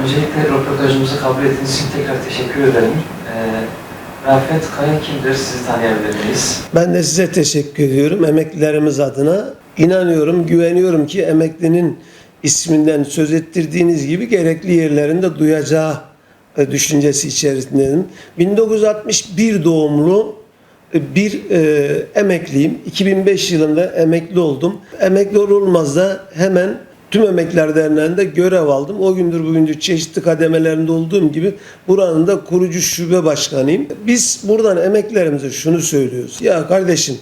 Öncelikle röportajımızı kabul ettiğiniz için tekrar teşekkür ederim. Ee, Rafet Kaya kimdir? Sizi tanıyabilir miyiz? Ben de size teşekkür ediyorum emeklilerimiz adına. İnanıyorum, güveniyorum ki emeklinin isminden söz ettirdiğiniz gibi gerekli yerlerinde duyacağı e, düşüncesi içerisindeyim. 1961 doğumlu e, bir e, emekliyim. 2005 yılında emekli oldum. Emekli olmaz da hemen Tüm Emekliler Derneği'nde görev aldım. O gündür bugündür çeşitli kademelerinde olduğum gibi buranın da kurucu şube başkanıyım. Biz buradan emeklilerimize şunu söylüyoruz. Ya kardeşim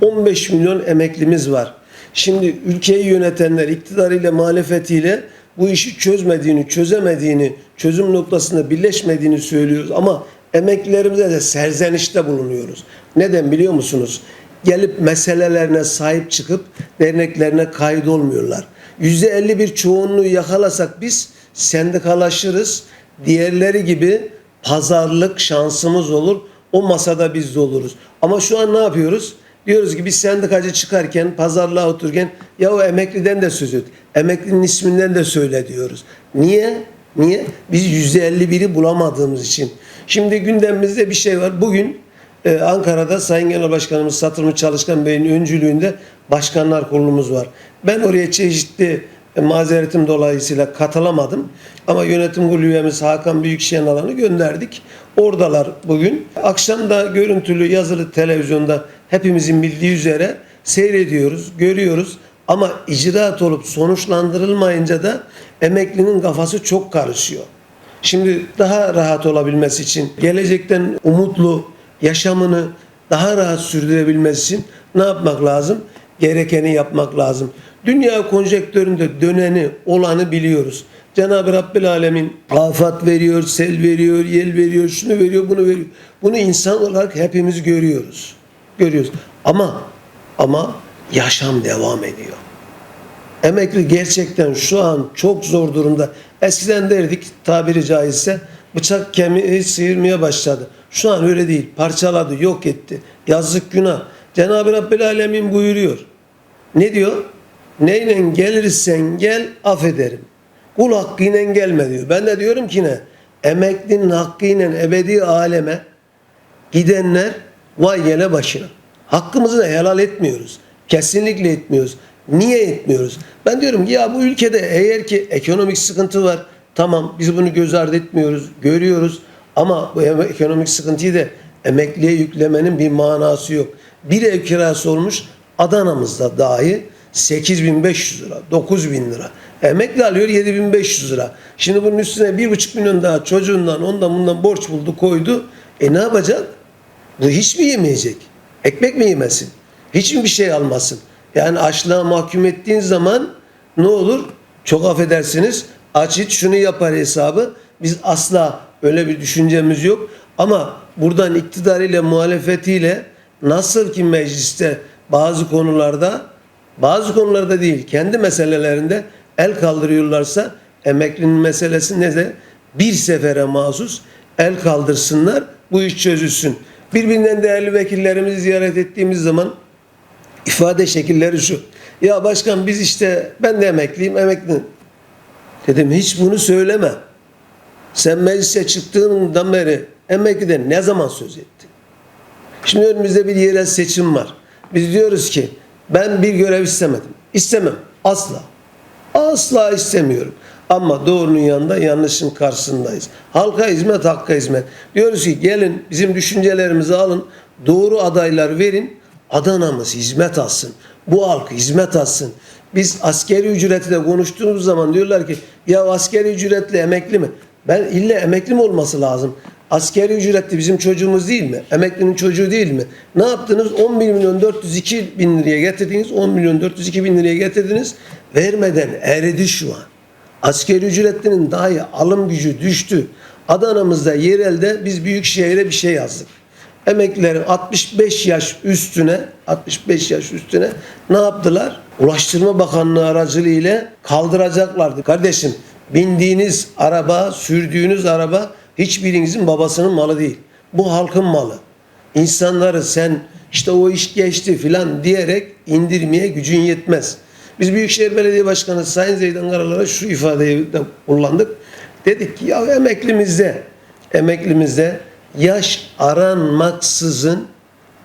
15 milyon emeklimiz var. Şimdi ülkeyi yönetenler iktidarıyla muhalefetiyle bu işi çözmediğini, çözemediğini, çözüm noktasında birleşmediğini söylüyoruz ama emeklilerimize de serzenişte bulunuyoruz. Neden biliyor musunuz? Gelip meselelerine sahip çıkıp derneklerine kaydolmuyorlar. %50 bir çoğunluğu yakalasak biz sendikalaşırız. Diğerleri gibi pazarlık şansımız olur. O masada biz de oluruz. Ama şu an ne yapıyoruz? Diyoruz ki biz sendikacı çıkarken, pazarlığa otururken ya o emekliden de söz et. Emeklinin isminden de söyle diyoruz. Niye? Niye? Biz %51'i bulamadığımız için. Şimdi gündemimizde bir şey var. Bugün ee, Ankara'da Sayın Genel Başkanımız Satırmı Çalışkan Bey'in öncülüğünde başkanlar kurulumuz var. Ben oraya çeşitli e, mazeretim dolayısıyla katılamadım. Ama yönetim kurulu üyemiz Hakan Büyükşen alanı gönderdik. Oradalar bugün. Akşam da görüntülü yazılı televizyonda hepimizin bildiği üzere seyrediyoruz, görüyoruz. Ama icraat olup sonuçlandırılmayınca da emeklinin kafası çok karışıyor. Şimdi daha rahat olabilmesi için, gelecekten umutlu, yaşamını daha rahat sürdürebilmesi için ne yapmak lazım? Gerekeni yapmak lazım. Dünya konjektöründe döneni, olanı biliyoruz. Cenab-ı Rabbil Alemin afat veriyor, sel veriyor, yel veriyor, şunu veriyor, bunu veriyor. Bunu insan olarak hepimiz görüyoruz. Görüyoruz. Ama ama yaşam devam ediyor. Emekli gerçekten şu an çok zor durumda. Eskiden derdik tabiri caizse bıçak kemiği sıyırmaya başladı. Şu an öyle değil. Parçaladı, yok etti. Yazık günah. Cenab-ı Rabbil Alemin buyuruyor. Ne diyor? Neyle gelirsen gel affederim. Kul hakkıyla gelme diyor. Ben de diyorum ki ne? Emeklinin hakkıyla ebedi aleme gidenler vay gele başına. Hakkımızı da helal etmiyoruz. Kesinlikle etmiyoruz. Niye etmiyoruz? Ben diyorum ki ya bu ülkede eğer ki ekonomik sıkıntı var tamam biz bunu göz ardı etmiyoruz, görüyoruz ama bu ekonomik sıkıntıyı da emekliye yüklemenin bir manası yok. Bir ev kirası olmuş Adana'mızda dahi 8500 lira, 9000 lira. Emekli alıyor 7500 lira. Şimdi bunun üstüne 1,5 milyon daha çocuğundan ondan bundan borç buldu koydu. E ne yapacak? Bu hiç mi yemeyecek? Ekmek mi yemesin? Hiç mi bir şey almasın? Yani açlığa mahkum ettiğin zaman ne olur? Çok affedersiniz aç iç şunu yapar hesabı. Biz asla öyle bir düşüncemiz yok. Ama buradan iktidarıyla muhalefetiyle nasıl ki mecliste bazı konularda bazı konularda değil kendi meselelerinde el kaldırıyorlarsa emeklinin meselesi ne de bir sefere mahsus el kaldırsınlar bu iş çözülsün. Birbirinden değerli vekillerimizi ziyaret ettiğimiz zaman ifade şekilleri şu. Ya başkan biz işte ben de emekliyim emekli. Dedim hiç bunu söyleme. Sen meclise çıktığından beri emekliden ne zaman söz ettin? Şimdi önümüzde bir yerel seçim var. Biz diyoruz ki ben bir görev istemedim. İstemem. Asla. Asla istemiyorum. Ama doğrunun yanında yanlışın karşısındayız. Halka hizmet, hakka hizmet. Diyoruz ki gelin bizim düşüncelerimizi alın. Doğru adaylar verin. Adana'mız hizmet alsın. Bu halk hizmet alsın. Biz askeri ücreti de konuştuğumuz zaman diyorlar ki ya askeri ücretle emekli mi? Ben illa emekli mi olması lazım? Askeri ücretli bizim çocuğumuz değil mi? Emeklinin çocuğu değil mi? Ne yaptınız? 11 milyon 402 bin liraya getirdiniz. 10 milyon 402 bin liraya getirdiniz. Vermeden eridi şu an. Askeri ücretlinin dahi alım gücü düştü. Adana'mızda yerelde biz büyük şehire bir şey yazdık. Emeklilerin 65 yaş üstüne 65 yaş üstüne ne yaptılar? Ulaştırma Bakanlığı aracılığıyla kaldıracaklardı. Kardeşim bindiğiniz araba, sürdüğünüz araba hiçbirinizin babasının malı değil. Bu halkın malı. İnsanları sen işte o iş geçti filan diyerek indirmeye gücün yetmez. Biz Büyükşehir Belediye Başkanı Sayın Zeydan Karalar'a şu ifadeyi de kullandık. Dedik ki ya emeklimizde emeklimizde yaş aranmaksızın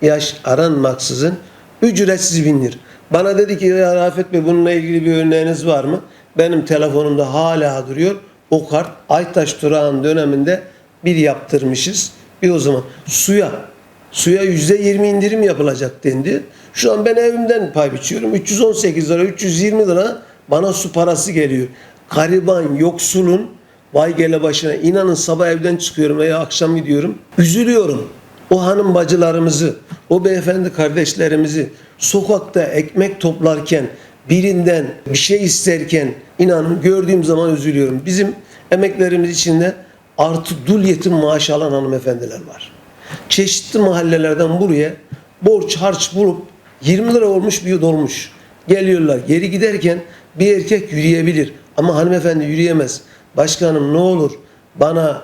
yaş aranmaksızın ücretsiz binir. Bana dedi ki ya Rafet Bey bununla ilgili bir örneğiniz var mı? Benim telefonumda hala duruyor. O kart Aytaş Durağan döneminde bir yaptırmışız. Bir o zaman suya suya yüzde yirmi indirim yapılacak dendi. Şu an ben evimden pay biçiyorum. 318 lira, 320 lira bana su parası geliyor. Gariban, yoksulun vay gele başına. İnanın sabah evden çıkıyorum veya akşam gidiyorum. Üzülüyorum. O hanım bacılarımızı, o beyefendi kardeşlerimizi sokakta ekmek toplarken, birinden bir şey isterken inanın gördüğüm zaman üzülüyorum. Bizim emeklerimiz içinde artı dul yetim maaş alan hanımefendiler var. Çeşitli mahallelerden buraya borç harç bulup 20 lira olmuş bir dolmuş. Geliyorlar geri giderken bir erkek yürüyebilir ama hanımefendi yürüyemez. Başkanım ne olur bana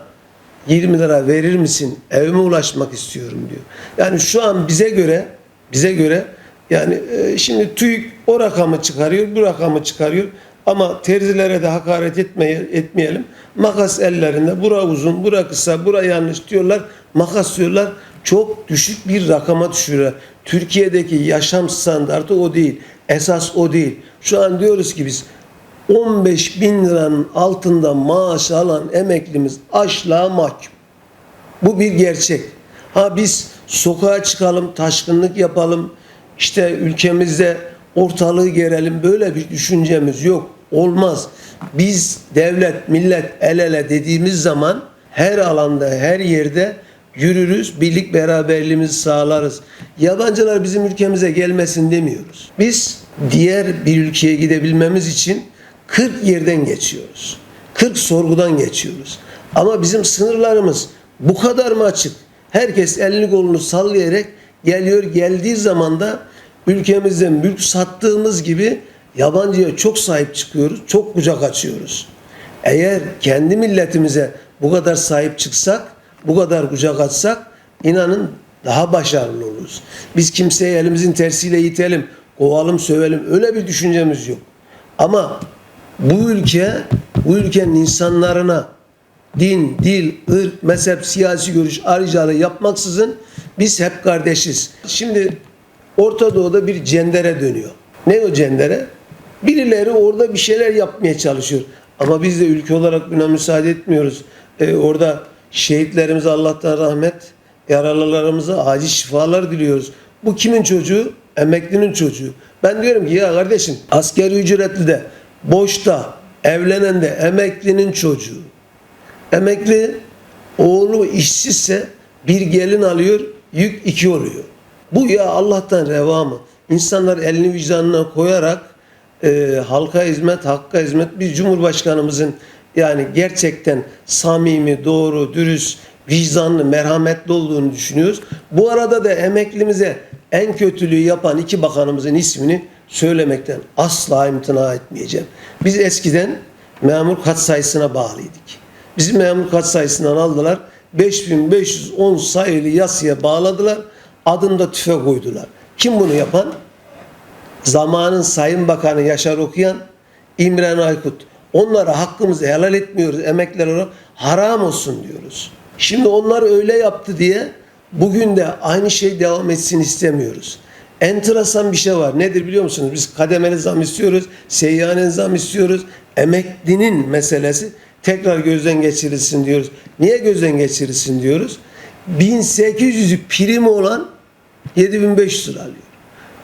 20 lira verir misin? Evime ulaşmak istiyorum diyor. Yani şu an bize göre bize göre yani e, şimdi TÜİK o rakamı çıkarıyor, bu rakamı çıkarıyor. Ama terzilere de hakaret etmeye, etmeyelim. Makas ellerinde, bura uzun, bura kısa, bura yanlış diyorlar. Makas diyorlar. Çok düşük bir rakama düşürüyorlar. Türkiye'deki yaşam standartı o değil. Esas o değil. Şu an diyoruz ki biz 15 bin liranın altında maaş alan emeklimiz açlığa mahkum. Bu bir gerçek. Ha biz sokağa çıkalım, taşkınlık yapalım, işte ülkemizde ortalığı gerelim böyle bir düşüncemiz yok. Olmaz. Biz devlet, millet el ele dediğimiz zaman her alanda, her yerde yürürüz, birlik beraberliğimizi sağlarız. Yabancılar bizim ülkemize gelmesin demiyoruz. Biz diğer bir ülkeye gidebilmemiz için 40 yerden geçiyoruz. 40 sorgudan geçiyoruz. Ama bizim sınırlarımız bu kadar mı açık? Herkes elini kolunu sallayarak geliyor. Geldiği zaman da ülkemizde mülk sattığımız gibi yabancıya çok sahip çıkıyoruz. Çok kucak açıyoruz. Eğer kendi milletimize bu kadar sahip çıksak, bu kadar kucak açsak inanın daha başarılı oluruz. Biz kimseye elimizin tersiyle itelim, kovalım, sövelim öyle bir düşüncemiz yok. Ama bu ülke, bu ülkenin insanlarına din, dil, ırk, mezhep, siyasi görüş ayrıcalığı yapmaksızın biz hep kardeşiz. Şimdi Orta Doğu'da bir cendere dönüyor. Ne o cendere? Birileri orada bir şeyler yapmaya çalışıyor. Ama biz de ülke olarak buna müsaade etmiyoruz. Ee, orada şehitlerimize Allah'tan rahmet, yaralılarımıza acil şifalar diliyoruz. Bu kimin çocuğu? Emeklinin çocuğu. Ben diyorum ki ya kardeşim askeri ücretli de boşta evlenen de emeklinin çocuğu. Emekli oğlu işsizse bir gelin alıyor, yük iki oluyor. Bu ya Allah'tan reva mı? İnsanlar elini vicdanına koyarak e, halka hizmet, hakka hizmet. Biz Cumhurbaşkanımızın yani gerçekten samimi, doğru, dürüst, vicdanlı, merhametli olduğunu düşünüyoruz. Bu arada da emeklimize en kötülüğü yapan iki bakanımızın ismini söylemekten asla imtina etmeyeceğim. Biz eskiden memur kat sayısına bağlıydık. Bizi memur kat sayısından aldılar. 5510 sayılı yasaya bağladılar. Adında tüfek koydular. Kim bunu yapan? Zamanın Sayın Bakanı Yaşar Okuyan, İmren Aykut. Onlara hakkımızı helal etmiyoruz emekler olarak. Haram olsun diyoruz. Şimdi onlar öyle yaptı diye bugün de aynı şey devam etsin istemiyoruz. Enteresan bir şey var. Nedir biliyor musunuz? Biz kademeli zam istiyoruz, seyyanen zam istiyoruz. Emeklinin meselesi tekrar gözden geçirilsin diyoruz. Niye gözden geçirilsin diyoruz? 1800 primi olan 7500 lira alıyor.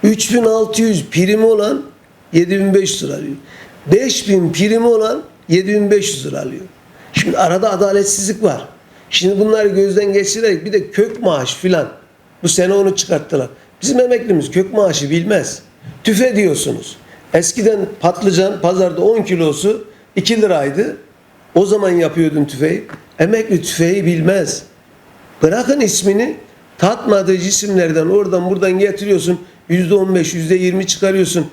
3600 primi olan 7500 lira alıyor. 5000 primi olan 7500 lira alıyor. Şimdi arada adaletsizlik var. Şimdi bunları gözden geçirerek bir de kök maaş filan. Bu sene onu çıkarttılar. Bizim emeklimiz kök maaşı bilmez. Tüfe diyorsunuz. Eskiden patlıcan pazarda 10 kilosu 2 liraydı. O zaman yapıyordun tüfeği. Emekli tüfeği bilmez. Bırakın ismini tatmadığı cisimlerden oradan buradan getiriyorsun. Yüzde on beş, yüzde yirmi çıkarıyorsun.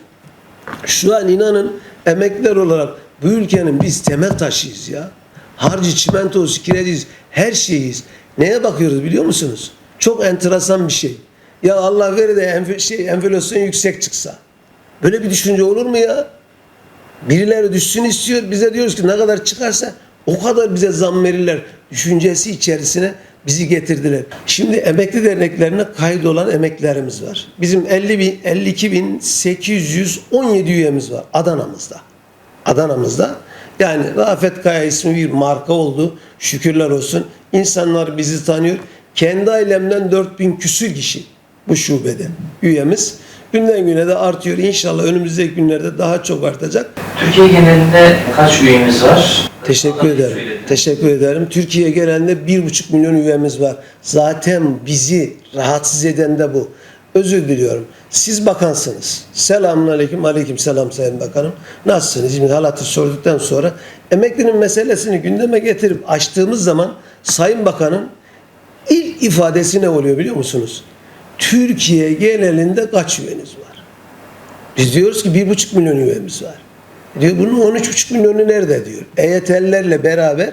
Şu an inanın emekliler olarak bu ülkenin biz temel taşıyız ya. Harcı, çimentosu, kireciyiz, her şeyiz. Neye bakıyoruz biliyor musunuz? Çok enteresan bir şey. Ya Allah verir de enf şey, enflasyon yüksek çıksa. Böyle bir düşünce olur mu ya? Birileri düşsün istiyor. Bize diyoruz ki ne kadar çıkarsa O kadar bize zam verirler düşüncesi içerisine bizi getirdiler. Şimdi emekli derneklerine kaydolan emeklilerimiz var. Bizim 50 bin, 52 bin 817 üyemiz var Adana'mızda. Adana'mızda. Yani Rafet Kaya ismi bir marka oldu. Şükürler olsun. İnsanlar bizi tanıyor. Kendi ailemden 4000 küsür kişi bu şubede üyemiz. Günden güne de artıyor. İnşallah önümüzdeki günlerde daha çok artacak. Türkiye genelinde kaç üyemiz var? Teşekkür ederim. Teşekkür ederim. Türkiye genelinde bir buçuk milyon üyemiz var. Zaten bizi rahatsız eden de bu. Özür diliyorum. Siz bakansınız. Selamun aleyküm. Aleyküm selam Sayın Bakanım. Nasılsınız? Şimdi halatı sorduktan sonra emeklinin meselesini gündeme getirip açtığımız zaman Sayın Bakan'ın ilk ifadesi ne oluyor biliyor musunuz? Türkiye genelinde kaç üyeniz var? Biz diyoruz ki bir buçuk milyon üyemiz var. Diyor bunun 13,5 milyonu nerede diyor. EYT'lilerle beraber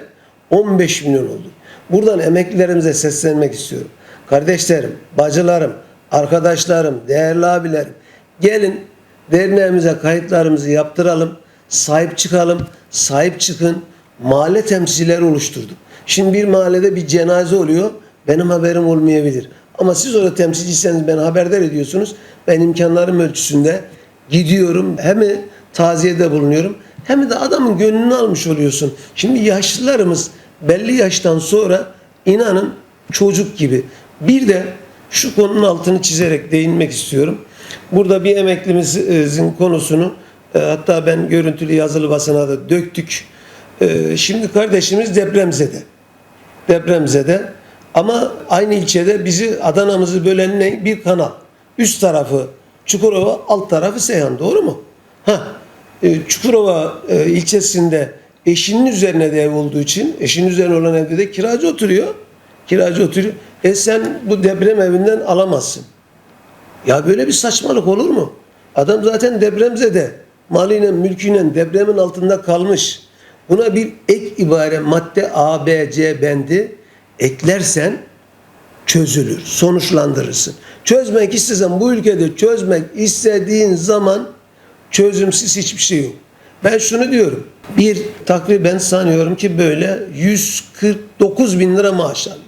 15 milyon oldu. Buradan emeklilerimize seslenmek istiyorum. Kardeşlerim, bacılarım, arkadaşlarım, değerli abilerim gelin derneğimize kayıtlarımızı yaptıralım, sahip çıkalım, sahip çıkın. Mahalle temsilcileri oluşturduk. Şimdi bir mahallede bir cenaze oluyor, benim haberim olmayabilir. Ama siz orada temsilciyseniz beni haberdar ediyorsunuz. Ben imkanlarım ölçüsünde gidiyorum. Hem taziyede bulunuyorum hem de adamın gönlünü almış oluyorsun. Şimdi yaşlılarımız belli yaştan sonra inanın çocuk gibi. Bir de şu konunun altını çizerek değinmek istiyorum. Burada bir emeklimizin konusunu e, hatta ben görüntülü yazılı basına da döktük. E, Şimdi kardeşimiz depremzede depremzede ama aynı ilçede bizi Adana'mızı bölen ne? Bir kanal. Üst tarafı Çukurova, alt tarafı Seyhan. Doğru mu? Ha. Çukurova e, ilçesinde eşinin üzerine de ev olduğu için eşinin üzerine olan evde de kiracı oturuyor. Kiracı oturuyor. E sen bu deprem evinden alamazsın. Ya böyle bir saçmalık olur mu? Adam zaten depremzede. Malıyla mülküyle depremin altında kalmış. Buna bir ek ibare madde A, B, C bendi eklersen çözülür, sonuçlandırırsın. Çözmek istesen bu ülkede çözmek istediğin zaman çözümsüz hiçbir şey yok. Ben şunu diyorum. Bir takriben sanıyorum ki böyle 149 bin lira maaş alıyor.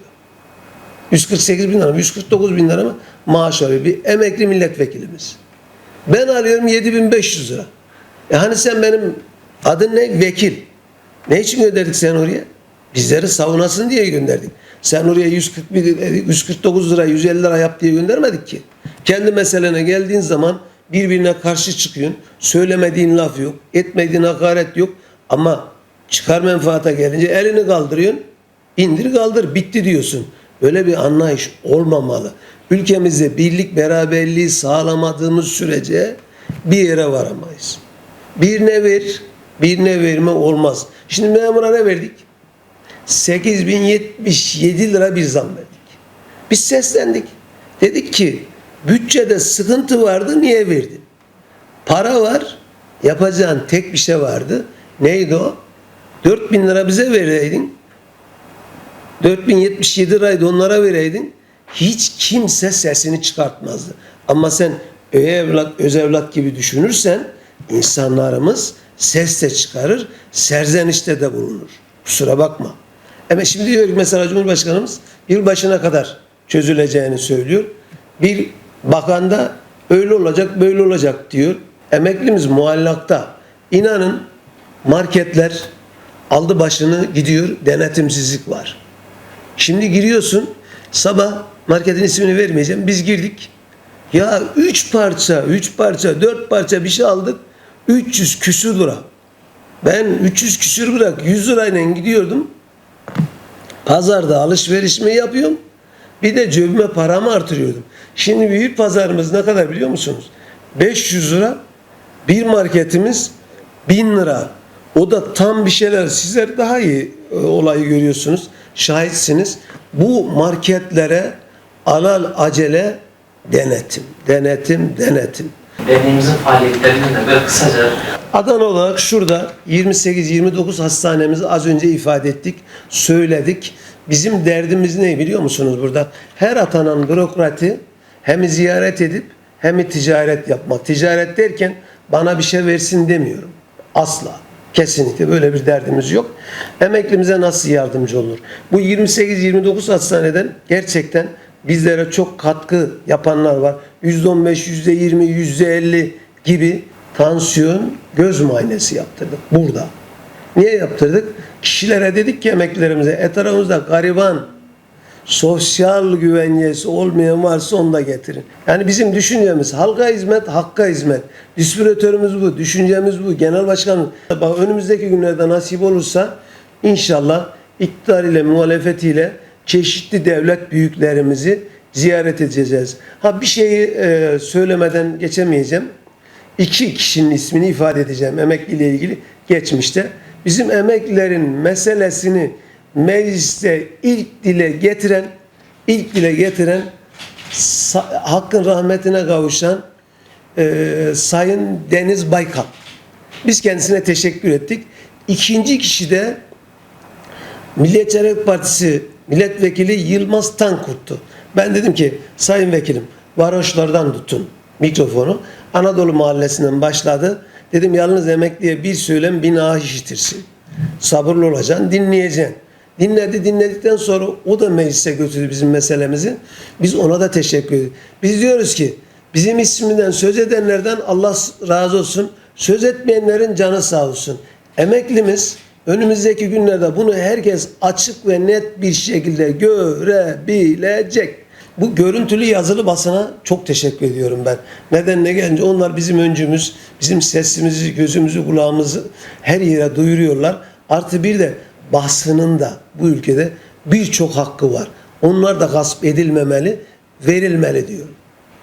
148 bin lira mı? 149 bin lira mı? Maaş alıyor. Bir emekli milletvekilimiz. Ben alıyorum 7500 lira. E hani sen benim adın ne? Vekil. Ne için gönderdik sen oraya? Bizleri savunasın diye gönderdik. Sen oraya 141, 149 lira, 150 lira yap diye göndermedik ki. Kendi meselene geldiğin zaman birbirine karşı çıkıyorsun. Söylemediğin laf yok, etmediğin hakaret yok. Ama çıkar menfaata gelince elini kaldırıyorsun. indir kaldır, bitti diyorsun. Böyle bir anlayış olmamalı. Ülkemizde birlik beraberliği sağlamadığımız sürece bir yere varamayız. Birine ver, birine verme olmaz. Şimdi memura ne verdik? 8077 lira bir zam verdik. Biz seslendik. Dedik ki bütçede sıkıntı vardı niye verdin? Para var, yapacağın tek bir şey vardı. Neydi o? 4000 lira bize vereydin. 4077 liraydı onlara vereydin. Hiç kimse sesini çıkartmazdı. Ama sen öy evlat, öz evlat gibi düşünürsen insanlarımız ses de çıkarır, serzenişte de bulunur. Kusura bakma. Ama şimdi diyor ki mesela Cumhurbaşkanımız yılbaşına kadar çözüleceğini söylüyor. Bir bakan da öyle olacak böyle olacak diyor. Emeklimiz muallakta. İnanın marketler aldı başını gidiyor denetimsizlik var. Şimdi giriyorsun sabah marketin ismini vermeyeceğim. Biz girdik. Ya üç parça, üç parça, dört parça bir şey aldık. 300 küsür lira. Ben 300 küsür bırak 100 lirayla gidiyordum. Pazarda alışverişimi yapıyorum. Bir de cebime paramı artırıyordum. Şimdi büyük pazarımız ne kadar biliyor musunuz? 500 lira. Bir marketimiz 1000 lira. O da tam bir şeyler. Sizler daha iyi e, olayı görüyorsunuz. Şahitsiniz. Bu marketlere alal acele denetim, denetim, denetim. Derneğimizin faaliyetlerinden de böyle kısaca Adana olarak şurada 28-29 hastanemizi az önce ifade ettik, söyledik. Bizim derdimiz ne biliyor musunuz burada? Her atanan bürokrati hem ziyaret edip hem ticaret yapmak. Ticaret derken bana bir şey versin demiyorum. Asla. Kesinlikle böyle bir derdimiz yok. Emeklimize nasıl yardımcı olur? Bu 28-29 hastaneden gerçekten bizlere çok katkı yapanlar var. %15, %20, %50 gibi tansiyon göz muayenesi yaptırdık burada. Niye yaptırdık? Kişilere dedik ki emeklilerimize etrafımızda gariban, sosyal güvencesi olmayan varsa onu da getirin. Yani bizim düşüncemiz halka hizmet, hakka hizmet. Distribütörümüz bu, düşüncemiz bu. Genel başkanımız. Önümüzdeki günlerde nasip olursa inşallah iktidar ile muhalefetiyle çeşitli devlet büyüklerimizi ziyaret edeceğiz. Ha bir şeyi e, söylemeden geçemeyeceğim. İki kişinin ismini ifade edeceğim emekliyle ilgili geçmişte. Bizim emeklilerin meselesini mecliste ilk dile getiren, ilk dile getiren hakkın rahmetine kavuşan e, Sayın Deniz Baykal. Biz kendisine teşekkür ettik. İkinci kişi de Milliyetçi Hareket Partisi milletvekili Yılmaz Tankurt'tu. Ben dedim ki sayın vekilim varoşlardan tutun mikrofonu. Anadolu Mahallesi'nden başladı. Dedim yalnız emekliye bir söylem bin ah işitirsin. Sabırlı olacaksın, dinleyeceksin. Dinledi dinledikten sonra o da meclise götürdü bizim meselemizi. Biz ona da teşekkür ediyoruz. Biz diyoruz ki bizim isminden söz edenlerden Allah razı olsun. Söz etmeyenlerin canı sağ olsun. Emeklimiz önümüzdeki günlerde bunu herkes açık ve net bir şekilde görebilecek. Bu görüntülü yazılı basına çok teşekkür ediyorum ben. Neden ne gelince onlar bizim öncümüz, bizim sesimizi, gözümüzü, kulağımızı her yere duyuruyorlar. Artı bir de basının da bu ülkede birçok hakkı var. Onlar da gasp edilmemeli, verilmeli diyorum.